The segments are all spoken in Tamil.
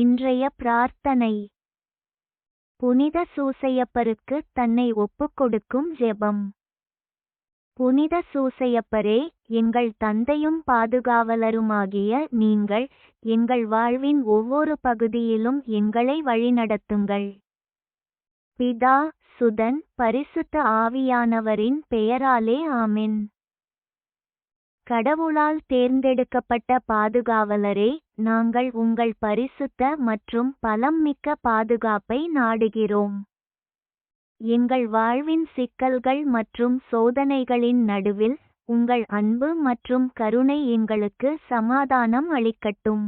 இன்றைய பிரார்த்தனை. புனித சூசையப்பருக்கு தன்னை ஒப்புக்கொடுக்கும் ஜெபம். புனித சூசையப்பரே எங்கள் தந்தையும் பாதுகாவலருமாகிய நீங்கள் எங்கள் வாழ்வின் ஒவ்வொரு பகுதியிலும் எங்களை வழிநடத்துங்கள். பிதா சுதன் பரிசுத்த ஆவியானவரின் பெயராலே ஆமென். கடவுளால் தேர்ந்தெடுக்கப்பட்ட பாதுகாவலரே நாங்கள் உங்கள் பரிசுத்த மற்றும் பலம் மிக்க பாதுகாப்பை நாடுகிறோம். எங்கள் வாழ்வின் சிக்கல்கள் மற்றும் சோதனைகளின் நடுவில் உங்கள் அன்பு மற்றும் கருணை எங்களுக்கு சமாதானம் அளிக்கட்டும்.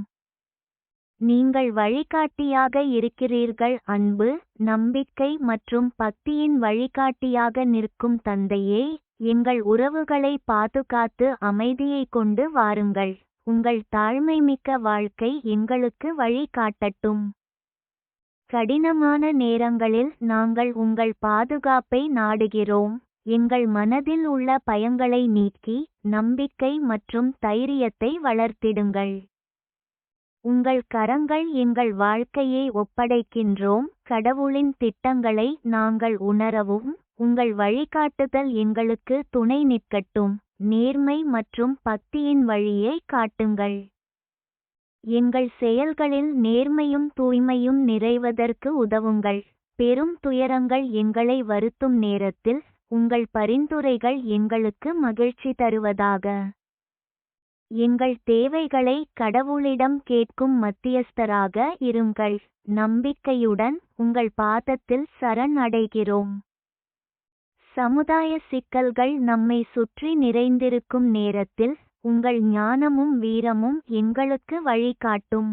நீங்கள் வழிகாட்டியாக இருக்கிறீர்கள் அன்பு நம்பிக்கை மற்றும் பக்தியின் வழிகாட்டியாக நிற்கும் தந்தையே எங்கள் உறவுகளை பாதுகாத்து அமைதியை கொண்டு வாருங்கள். உங்கள் தாழ்மைமிக்க வாழ்க்கை எங்களுக்கு வழிகாட்டட்டும். கடினமான நேரங்களில் நாங்கள் உங்கள் பாதுகாப்பை நாடுகிறோம். எங்கள் மனதில் உள்ள பயங்களை நீக்கி நம்பிக்கை மற்றும் தைரியத்தை வளர்த்திடுங்கள். உங்கள் கரங்கள் எங்கள் வாழ்க்கையை ஒப்படைக்கின்றோம். கடவுளின் திட்டங்களை நாங்கள் உணரவும். உங்கள் வழிகாட்டுதல் எங்களுக்கு துணை நிற்கட்டும். நேர்மை மற்றும் பக்தியின் வழியை காட்டுங்கள். எங்கள் செயல்களில் நேர்மையும் தூய்மையும் நிறைவதற்கு உதவுங்கள். பெரும் துயரங்கள் எங்களை வருத்தும் நேரத்தில் உங்கள் பரிந்துரைகள் எங்களுக்கு மகிழ்ச்சி தருவதாக. எங்கள் தேவைகளை கடவுளிடம் கேட்கும் மத்தியஸ்தராக இருங்கள். நம்பிக்கையுடன் உங்கள் பாதத்தில் சரண் அடைகிறோம். சமுதாய சிக்கல்கள் நம்மை சுற்றி நிறைந்திருக்கும் நேரத்தில் உங்கள் ஞானமும் வீரமும் எங்களுக்கு வழிகாட்டும்.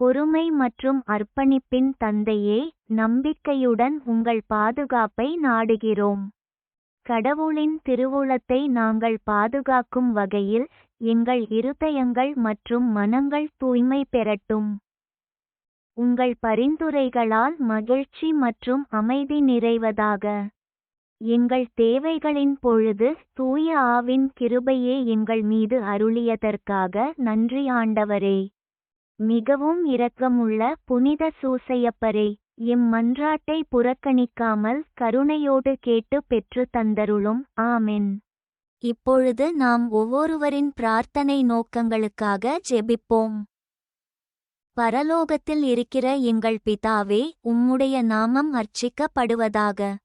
பொறுமை மற்றும் அர்ப்பணிப்பின் தந்தையே நம்பிக்கையுடன் உங்கள் பாதுகாப்பை நாடுகிறோம். கடவுளின் திருவுளத்தை நாங்கள் பாதுகாக்கும் வகையில் எங்கள் இருதயங்கள் மற்றும் மனங்கள் தூய்மை பெறட்டும். உங்கள் பரிந்துரைகளால் மகிழ்ச்சி மற்றும் அமைதி நிறைவதாக. எங்கள் தேவைகளின் பொழுது தூய ஆவின் கிருபையே எங்கள் மீது அருளியதற்காக நன்றி ஆண்டவரே. மிகவும் இரக்கமுள்ள புனித சூசையப்பரே எம் மன்றாட்டை புறக்கணிக்காமல் கருணையோடு கேட்டு பெற்று தந்தருளும். ஆமென். இப்பொழுது நாம் ஒவ்வொருவரின் பிரார்த்தனை நோக்கங்களுக்காக ஜெபிப்போம். பரலோகத்தில் இருக்கிற எங்கள் பிதாவே உம்முடைய நாமம் அர்ச்சிக்கப்படுவதாக.